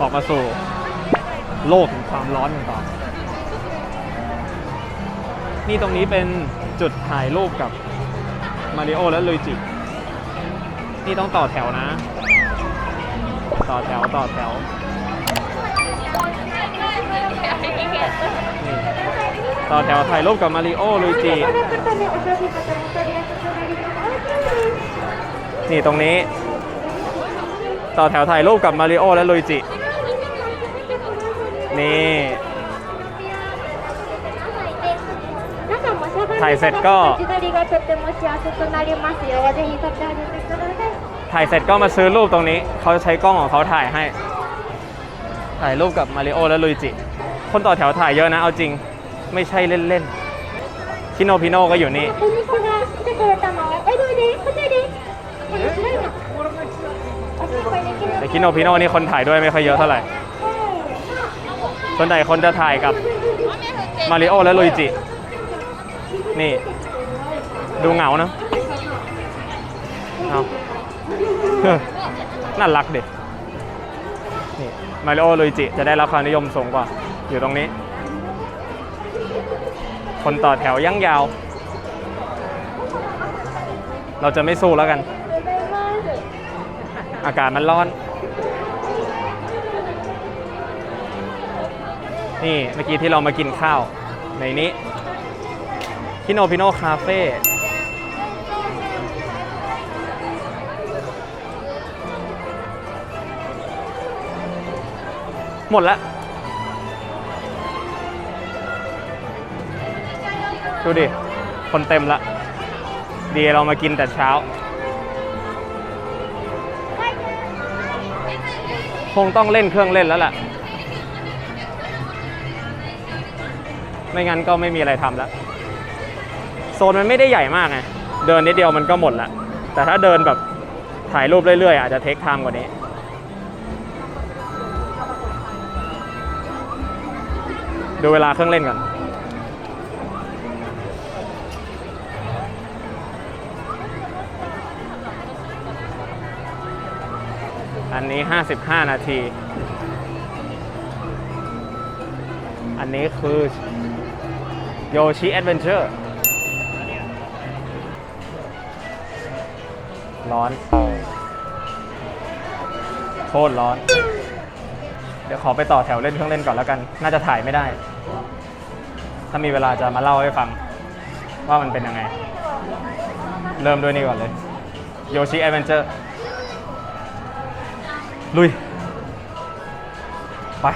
ออกมาสู่โลกแห่งความร้อนกันต่อ นี่ตรงนี้เป็นจุดถ่ายรูปกับมาริโอและลุยจิ นี่ต้องต่อแถวนะ ต่อแถวต่อแถว ต่อแถวถ่ายรูปกับมาริโอลุยจิ นี่ตรงนี้ ต่อแถวถ่ายรูปกับมาริโอและลุยจิ นี่ถ่ายเสร็จก็ถ่ายเสร็จก็มาซื้อรูปตรงนี้ เขาจะใช้กล้องของเขาถ่ายให้ ถ่ายรูปกับมาริโอและลุยจิ คนต่อแถวถ่ายเยอะนะ เอาจริง ไม่ใช่เล่นเล่นคิโนพิโนก็อยู่นี่แต่คิโนพิโนนี่คนถ่ายด้วยไม่ค่อยเยอะเท่าไหร่ ส่วนใหญ่คนจะถ่ายกับมาริโอและลุยจิ นี่ ดูเหงานะเอาน่ารักเด็นี่มาริโอลุยจิ จะได้รับความนิยมสูงกว่า อยู่ตรงนี้ คนต่อแถวยั่งยาว เราจะไม่สู้แล้วกัน อากาศมันร้อน นี่เมื่อกี้ที่เรามากินข้าว ในนี้คิโนพิโนคาเฟ่หมดแล้วดูดิ คนเต็มละ ดีเรามากินแต่เช้า คงต้องเล่นเครื่องเล่นแล้วล่ะ ไม่งั้นก็ไม่มีอะไรทำแล้ว โซนมันไม่ได้ใหญ่มากไง เดินนิดเดียวมันก็หมดล้วแต่ถ้าเดินแบบถ่ายรูปเรื่อยๆ อาจจะเทคไทม์กว่านี้ ดูเวลาเครื่องเล่นก่อนอันนี้ 55 นาที อันนี้คือ โยชิแอดเวนเจอร์ ร้อน โคตรร้อน เดี๋ยวขอไปต่อแถวเล่นเครื่องเล่นก่อนแล้วกัน น่าจะถ่ายไม่ได้ ถ้ามีเวลาจะมาเล่าให้ฟัง ว่ามันเป็นยังไง เริ่มด้วยนี่ก่อนเลย โยชิแอดเวนเจอร์ ลุย ไป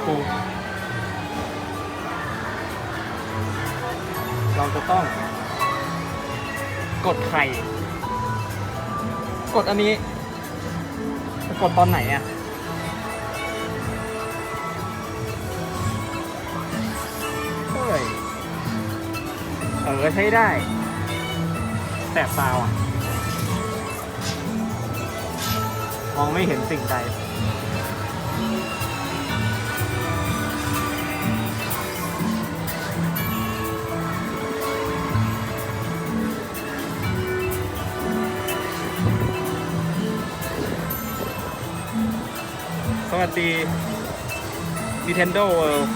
ากูเราจะต้อง กดไข่ กดอันนี้จะกดตอนไหนอะเฮ้ยเออใช้ได้แสบตาอะ มองไม่เห็นสิ่งใด วัสดี Nintendo World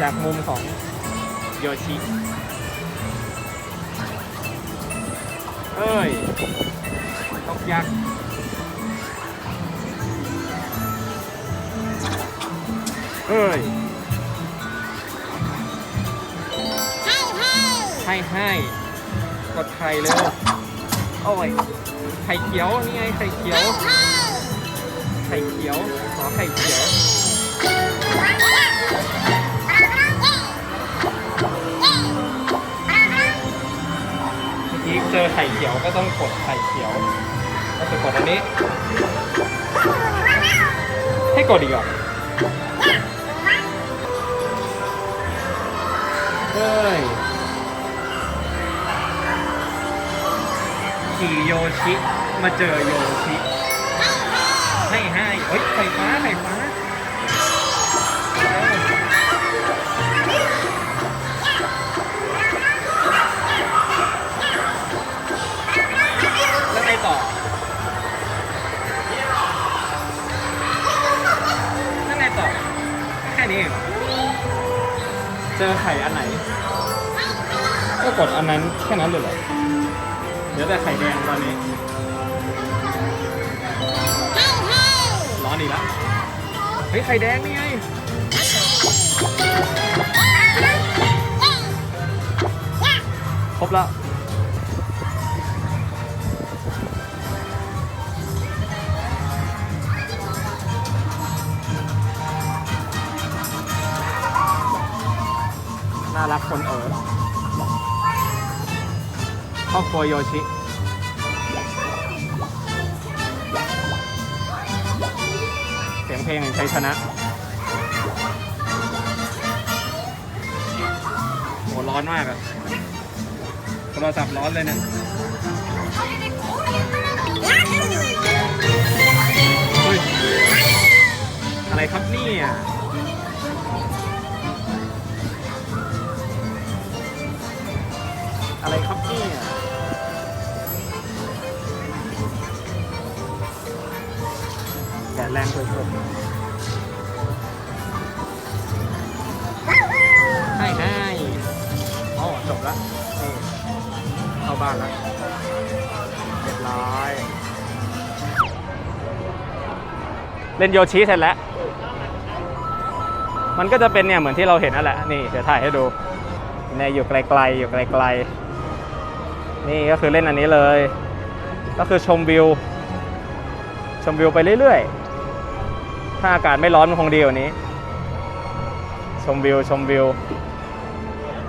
จากมุมของโยชิเอ้ยตกยักษ์เอ้ยให้ให้กดไข่เร็วโอ้ยไข่เขียว นี่ไง ไข่เขียว ไข่เขียว ขอไข่เขียวทีเจอไข่เขียวก็ต้องกดไข่เขียว ก็คือกดอันนี้ ให้กดอีกเหรอเฮ้ยขี่โยชิ มาเจอโยชิ เฮ้ยไข่ฟ้าไข่ฟ้าแล้วไงต่อแล้วไงต่อแค่นี้เจอไข่อันไหน ก็กดอันนั้นแค่นั้นเลยเหรอ เดี๋ยวแต่ไข่แดงตอนนี้ อีกแล้วเฮ้ยไข่แดงนี่ไงครบแล้วน่ารักคนเอ๋อครอบครัวโยชิ ลงแห่งชัยชนะโหร้อนมากอะโทรศัพท์ร้อนเลยเนี่ย บ้านแล้วเรียบร้อย เล่นโยชิเสร็จแล้ว มันก็จะเป็นเนี่ยเหมือนที่เราเห็นนั่นแหละ นี่เดี๋ยวถ่ายให้ดูเนี่ยอยู่ไกลๆอยู่ไกลๆ นี่ก็คือเล่นอันนี้เลย ก็คือชมวิว ชมวิวไปเรื่อยๆ ถ้าอากาศไม่ร้อนมันคงดีกว่านี้ ชมวิวชมวิว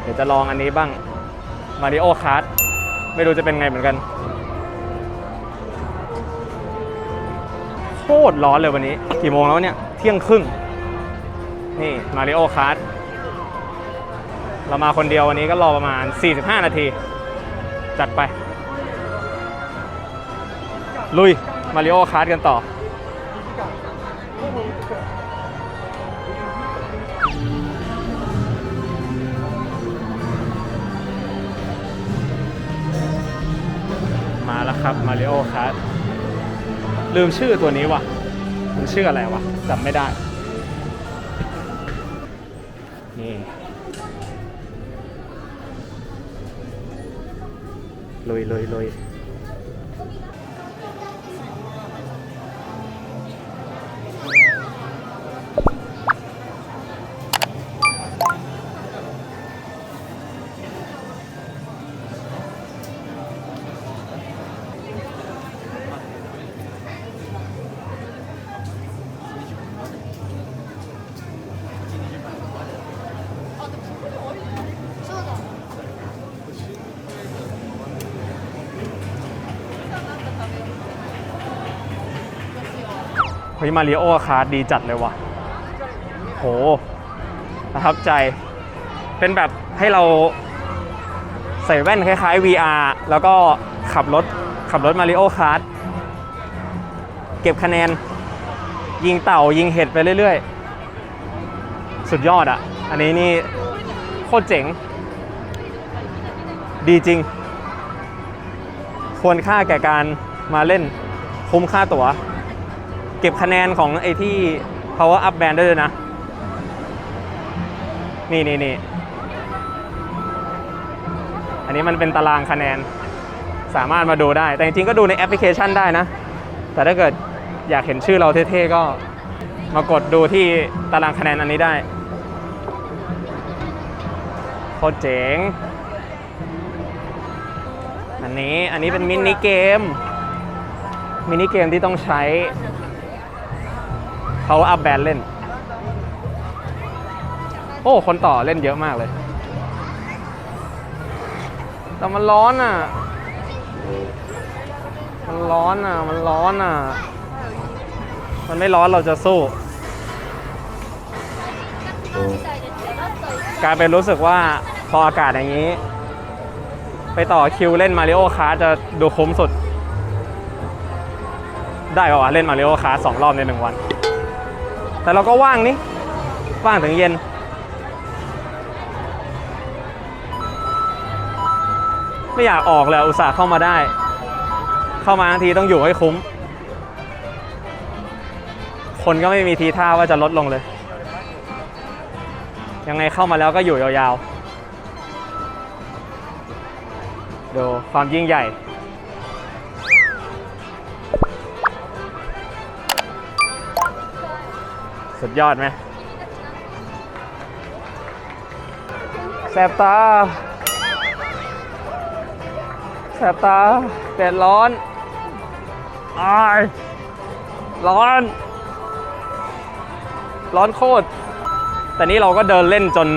เดี๋ยวจะลองอันนี้บ้างมาริโอคาร์ ไม่รู้จะเป็นไงเหมือนกัน โคตรร้อนเลยวันนี้ กี่โมงแล้วเนี่ย เที่ยงครึ่ง นี่มาริโอคาร์ดเรามาคนเดียววันนี้ก็รอประมาณ 45 นาที จัดไป ลุยมาริโอคาร์ดกันต่อ แล้วครับมาริโอคัสลืมชื่อตัวนี้ว่ะ มันชื่ออะไรวะจำไม่ได้ นี่ ลุยลุยลุย ฮ้ยมาริโอคาร์ดดีจัดเลยว่ะโหประทับใจ เป็นแบบให้เราใส่แว่นคล้ายๆ VR แล้วก็ขับรถขับรถมาริโอคาร์ดเก็บคะแนน ยิงเต่ายิงเห็ดไปเรื่อยๆ สุดยอดอะ อันนี้นี่โคตรเจ๋ง ดีจริง ควรค่าแก่การมาเล่นคุ้มค่าตั๋ว เก็บคะแนนของไอ้ที่ power up band ได้เลยนะ นี่นี่นี่อันนี้มันเป็นตารางคะแนน สามารถมาดูได้ แต่จริงๆก็ดูในแอปพลิเคชันได้นะ แต่ถ้าเกิดอยากเห็นชื่อเราเท่ๆ ก็มากดดูที่ตารางคะแนนอันนี้ได้โคตรเจ๋ง อันนี้ อันนี้เป็นมินิเกม มินิเกมที่ต้องใช้ power up band เล่น โอ้ คนต่อเล่นเยอะมากเลย แต่มันร้อนอะ มันร้อนอะ มันร้อนอะ มันไม่ร้อนเราจะสู้กลายเป็นรู้สึกว่าพออากาศอย่างนี้ ไปต่อคิวเล่นมาริโอคาร์จะดูคุ้มสุด ได้ป่าวะเล่นมาริโอคาร์สองรอบในหนึ่งวัน แต่เราก็ว่างนี่ว่างถึงเย็น ไม่อยากออกเลยอุตส่าห์เข้ามาได้ เข้ามาทั้งทีต้องอยู่ให้คุ้ม คนก็ไม่มีทีท่าว่าจะลดลงเลย ยังไงเข้ามาแล้วก็อยู่ยาวๆ ดูความยิ่งใหญ่ สุดยอดไหมแสบตาแสบตาแดดร้อนอายร้อน ร้อนโคตร แต่นี้เราก็เดินเล่นจน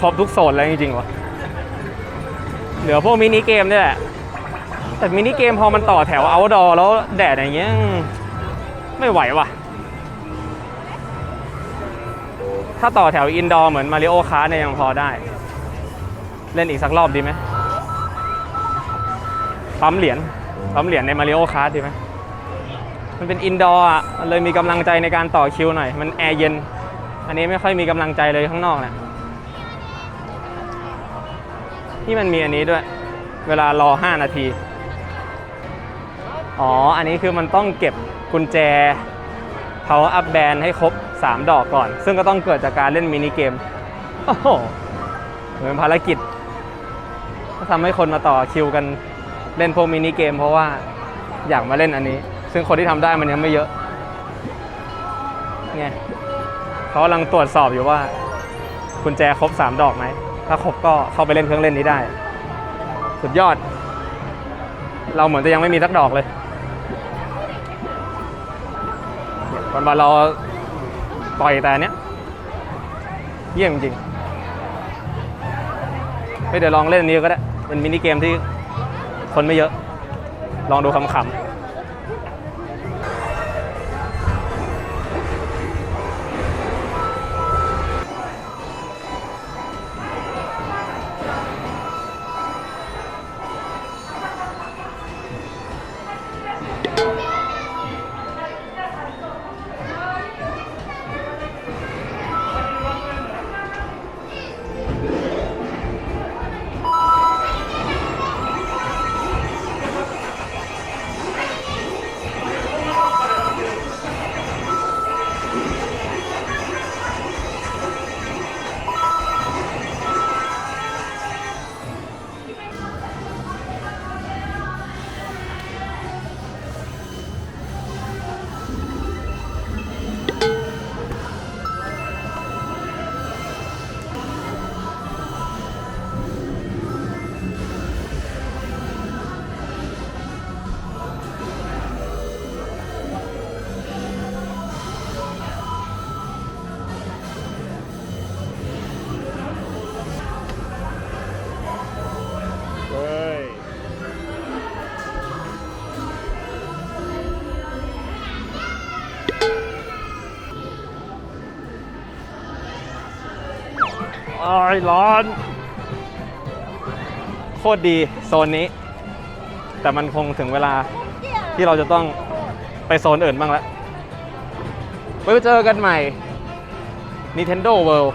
ครบทุกโซนแล้วจริงๆวะเหลือพวกมินิเกมนี่แหละ แต่มินิเกมพอมันต่อแถวเอาดอแล้วแดดอย่างเงี้ยไม่ไหวว่ะ ถ้าต่อแถวอินดอร์เหมือนมาริโอคาร์เนี่ยยังพอได้ เล่นอีกสักรอบดีไหมปั๊มเหรียญปั๊มเหรียญในมาริโอคาร์ดีไหมมันเป็นอินดอร์อะมันเลยมีกำลังใจในการต่อคิวหน่อย มันแอร์เย็น อันนี้ไม่ค่อยมีกำลังใจเลยข้างนอกเนี่ยที่มันมีอันนี้ด้วย เวลารอ 5 นาที อ๋อ อันนี้คือมันต้องเก็บกุญแจ power up band ให้ครบ 3 ดอกก่อน ซึ่งก็ต้องเกิดจากการเล่นมินิเกม โอ้โห เหมือนภารกิจก็ทำให้คนมาต่อคิวกันเล่นพวกมินิเกม เพราะว่าอยากมาเล่นอันนี้ ซึ่งคนที่ทำได้มันยังไม่เยอะไงเขากำลังตรวจสอบอยู่ว่ากุญแจครบ 3 ดอกไหม ถ้าครบก็เข้าไปเล่นเครื่องเล่นนี้ได้ สุดยอด เราเหมือนจะยังไม่มีสักดอกเลยวันวันเรา ต่อยแต่เนี้ยเยี่ยมจริงไม่เดี๋ยวลองเล่นอันนี้ก็ได้เป็นมินิเกมที่คนไม่เยอะ ลองดูขำๆ อ้ยร้อน โคตรดีโซนนี้ แต่มันคงถึงเวลาที่เราจะต้องไปโซนอื่นบ้างแล้วไว้เจอกันใหม่ Nintendo World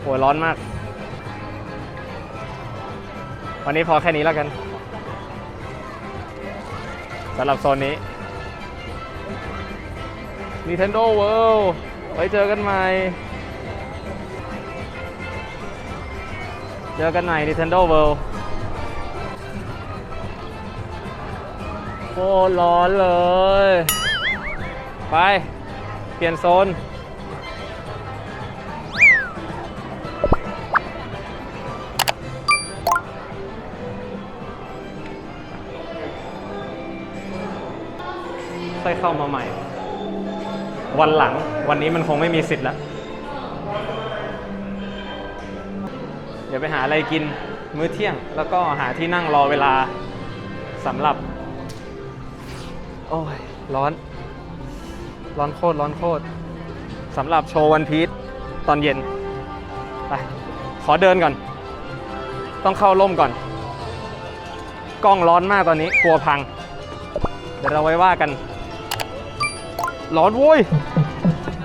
โหร้อนมาก วันนี้พอแค่นี้แล้วกันสำหรับโซนนี้ Nintendo World ไว้เจอกันใหม่ เจอกันใหม่ Nintendo World โคตรร้อนเลย ไป เปลี่ยนโซน ค่อยเข้ามาใหม่ วันหลังวันนี้มันคงไม่มีสิทธิ์แล้ว เดี๋ยวไปหาอะไรกินมื้อเที่ยง แล้วก็หาที่นั่งรอเวลาสำหรับ โอ้ย ร้อน ร้อนโคตรร้อนโคตรสำหรับโชว์วันพีชตอนเย็น ไป ขอเดินก่อน ต้องเข้าร่มก่อน กล้องร้อนมากตอนนี้กลัวพัง เดี๋ยวเราไว้ว่ากัน ร้อนโว้ย